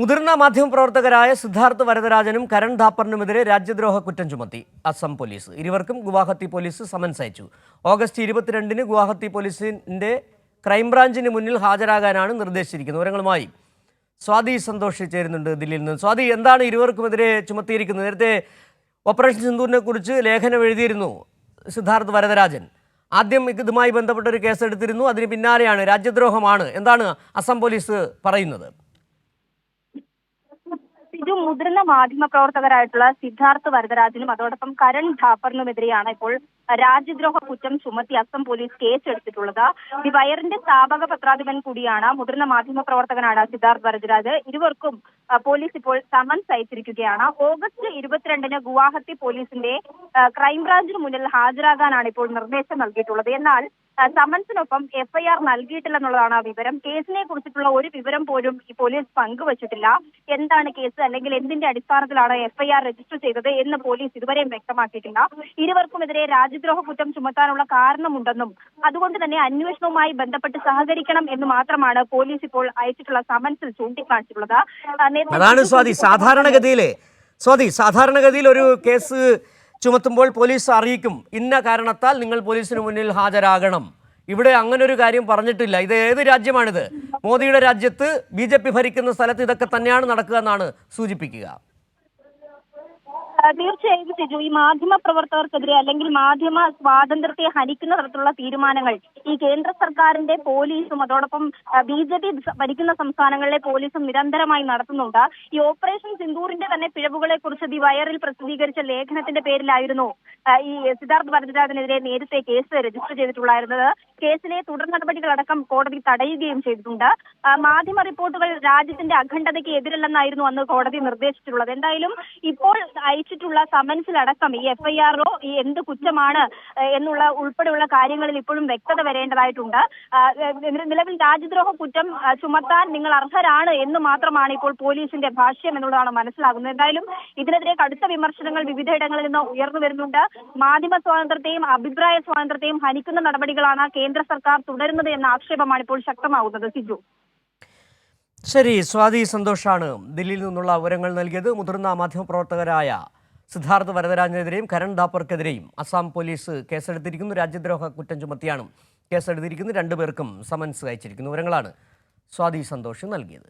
മുതിർന്ന മാധ്യമപ്രവർത്തകരായ സിദ്ധാർത്ഥ് വരദരാജനും കരൺ ധാപ്പറിനുമെതിരെ രാജ്യദ്രോഹ കുറ്റം ചുമത്തി. അസം പോലീസ്. ഇരുവർക്കും ഗുവാഹത്തി പോലീസ് സമൻസ് അയച്ചു. ഓഗസ്റ്റ് ഇരുപത്തിരണ്ടിന് ഗുവാഹത്തി പോലീസിന്റെ ക്രൈംബ്രാഞ്ചിന് മുന്നിൽ ഹാജരാകാനാണ് നിർദ്ദേശിച്ചിരിക്കുന്നത്. വിവരങ്ങളുമായി സ്വാതി സന്തോഷി ചേരുന്നുണ്ട് ദില്ലിയിൽ നിന്ന്. സ്വാതി എന്താണ് ഇരുവർക്കുമെതിരെ ചുമത്തിയിരിക്കുന്നത്? നേരത്തെ ഓപ്പറേഷൻ സിന്ദൂറിനെ കുറിച്ച് ലേഖനം എഴുതിയിരുന്നു സിദ്ധാർത്ഥ് വരദരാജൻ. ആദ്യം ഇതുമായി ബന്ധപ്പെട്ട ഒരു കേസെടുത്തിരുന്നു. അതിന് പിന്നാലെയാണ് രാജ്യദ്രോഹമാണ്. എന്താണ് അസം പോലീസ് പറയുന്നത്? ഇത് മുതിർന്ന മാധ്യമ പ്രവർത്തകരായിട്ടുള്ള സിദ്ധാർത്ഥ് വരദരാജനും അതോടൊപ്പം കരൺ ധാപ്പറിനുമെതിരെയാണ് ഇപ്പോൾ രാജ്യദ്രോഹ കുറ്റം ചുമത്തി അസം പോലീസ് കേസ് എടുത്തിട്ടുള്ളത് ദി വയറിന്റെ സ്ഥാപക പത്രാധിപൻ കൂടിയാണ് മുതിർന്ന മാധ്യമ പ്രവർത്തകനാണ് സിദ്ധാർത്ഥ് വരദരാജ്. ഇരുവർക്കും പോലീസ് ഇപ്പോൾ സമൻസ് അയച്ചിരിക്കുകയാണ്. ഓഗസ്റ്റ് ഇരുപത്തിരണ്ടിന് ഗുവാഹത്തി പോലീസിന്റെ ക്രൈംബ്രാഞ്ചിന് മുന്നിൽ ഹാജരാകാനാണ് ഇപ്പോൾ നിർദ്ദേശം നൽകിയിട്ടുള്ളത്. എന്നാൽ സമൻസിനൊപ്പം എഫ്ഐആർ നൽകിയിട്ടില്ലെന്നുള്ളതാണ് ആ വിവരം. കേസിനെ കുറിച്ചിട്ടുള്ള ഒരു വിവരം പോലും ഈ പോലീസ് പങ്കുവച്ചിട്ടില്ല. എന്താണ് കേസ്? അല്ലെങ്കിൽ എന്തിന്റെ അടിസ്ഥാനത്തിലാണ് എഫ്ഐആർ രജിസ്റ്റർ ചെയ്തത് എന്ന് പോലീസ് ഇതുവരെയും വ്യക്തമാക്കിയിട്ടില്ല. ഇരുവർക്കുമെതിരെ രാജ്യദ്രോഹ കുറ്റം ചുമത്താനുള്ള കാരണമുണ്ടെന്നും അതുകൊണ്ട് തന്നെ അന്വേഷണവുമായി ബന്ധപ്പെട്ട് സഹകരിക്കണം എന്ന് മാത്രമാണ് പോലീസ് ഇപ്പോൾ അയച്ചിട്ടുള്ള സമൻസിൽ ചൂണ്ടിക്കാണിച്ചിട്ടുള്ളത്. അതാണ് സ്വാതി. സാധാരണഗതിയിലെ സ്വാതി സാധാരണഗതിയിൽ ഒരു കേസ് ചുമത്തുമ്പോൾ പോലീസ് അറിയിക്കും. ഇന്ന കാരണത്താൽ നിങ്ങൾ പോലീസിന് മുന്നിൽ ഹാജരാകണം. ഇവിടെ അങ്ങനെ ഒരു കാര്യം പറഞ്ഞിട്ടില്ല. ഇത് ഏത് രാജ്യമാണിത്? മോദിയുടെ രാജ്യത്ത് ബി ഭരിക്കുന്ന സ്ഥലത്ത് ഇതൊക്കെ തന്നെയാണ് നടക്കുക എന്നാണ് സൂചിപ്പിക്കുക. തീർച്ചയായും സിജു ഈ മാധ്യമ പ്രവർത്തകർക്കെതിരെ അല്ലെങ്കിൽ മാധ്യമ സ്വാതന്ത്ര്യത്തെ ഹനിക്കുന്ന തരത്തിലുള്ള തീരുമാനങ്ങൾ ഈ കേന്ദ്ര സർക്കാരിന്റെ പോലീസും അതോടൊപ്പം ബി ജെ പി ഭരിക്കുന്ന സംസ്ഥാനങ്ങളിലെ പോലീസും നിരന്തരമായി നടത്തുന്നുണ്ട്. ഈ ഓപ്പറേഷൻ സിന്ദൂറിന്റെ തന്നെ പിഴവുകളെ കുറിച്ച് ദി വയറിൽ പ്രസിദ്ധീകരിച്ച ലേഖനത്തിന്റെ പേരിലായിരുന്നു ഈ സിദ്ധാർത്ഥ് ഭരദ്രാജിനെതിരെ നേരത്തെ കേസ് രജിസ്റ്റർ ചെയ്തിട്ടുള്ളായിരുന്നത്. കേസിലെ തുടർ നടപടികളടക്കം കോടതി തടയുകയും ചെയ്തിട്ടുണ്ട്. മാധ്യമ റിപ്പോർട്ടുകൾ രാജ്യത്തിന്റെ അഖണ്ഡതയ്ക്ക് എതിരല്ലെന്നായിരുന്നു അന്ന് കോടതി നിർദ്ദേശിച്ചിട്ടുള്ളത്. എന്തായാലും ഇപ്പോൾ അയച്ചിട്ടുള്ള സമൻസിലടക്കം ഈ എഫ്ഐആറോ ഈ എന്ത് കുറ്റമാണ് എന്നുള്ള ഉൾപ്പെടെയുള്ള കാര്യങ്ങളിൽ ഇപ്പോഴും വ്യക്തത വരേണ്ടതായിട്ടുണ്ട്. നിലവിൽ രാജ്യദ്രോഹ കുറ്റം ചുമത്താൻ നിങ്ങൾ അർഹരാണ് എന്ന് മാത്രമാണ് ഇപ്പോൾ പോലീസിന്റെ ഭാഷ്യം എന്നുള്ളതാണ് മനസ്സിലാകുന്നത്. എന്തായാലും ഇതിനെതിരെ കടുത്ത വിമർശനങ്ങൾ വിവിധയിടങ്ങളിൽ നിന്ന് ഉയർന്നു വരുന്നുണ്ട്. മാധ്യമ സ്വാതന്ത്ര്യത്തെയും അഭിപ്രായ സ്വാതന്ത്ര്യത്തെയും ഹനിക്കുന്ന നടപടികളാണ് കേന്ദ്ര സർക്കാർ തുടരുന്നത് എന്ന ആക്ഷേപമാണ് ഇപ്പോൾ ശക്തമാകുന്നത്. സിജു. ശരി സ്വാതി സന്തോഷാണ് ദില്ലിയിൽ നിന്നുള്ള വിവരങ്ങൾ നൽകിയത്. മുതിർന്ന മാധ്യമപ്രവർത്തകരായ സിദ്ധാർത്ഥ് വരദരാജനെതിരെയും കരൺ ധാപ്പർക്കെതിരെയും അസാം പോലീസ് കേസെടുത്തിരിക്കുന്നു. രാജ്യദ്രോഹ കുറ്റം ചുമത്തിയാണ് കേസെടുത്തിരിക്കുന്നു രണ്ടുപേർക്കും സമൻസ് അയച്ചിരിക്കുന്നു വിവരങ്ങളാണ് സ്വാതി സന്തോഷ് നൽകിയത്.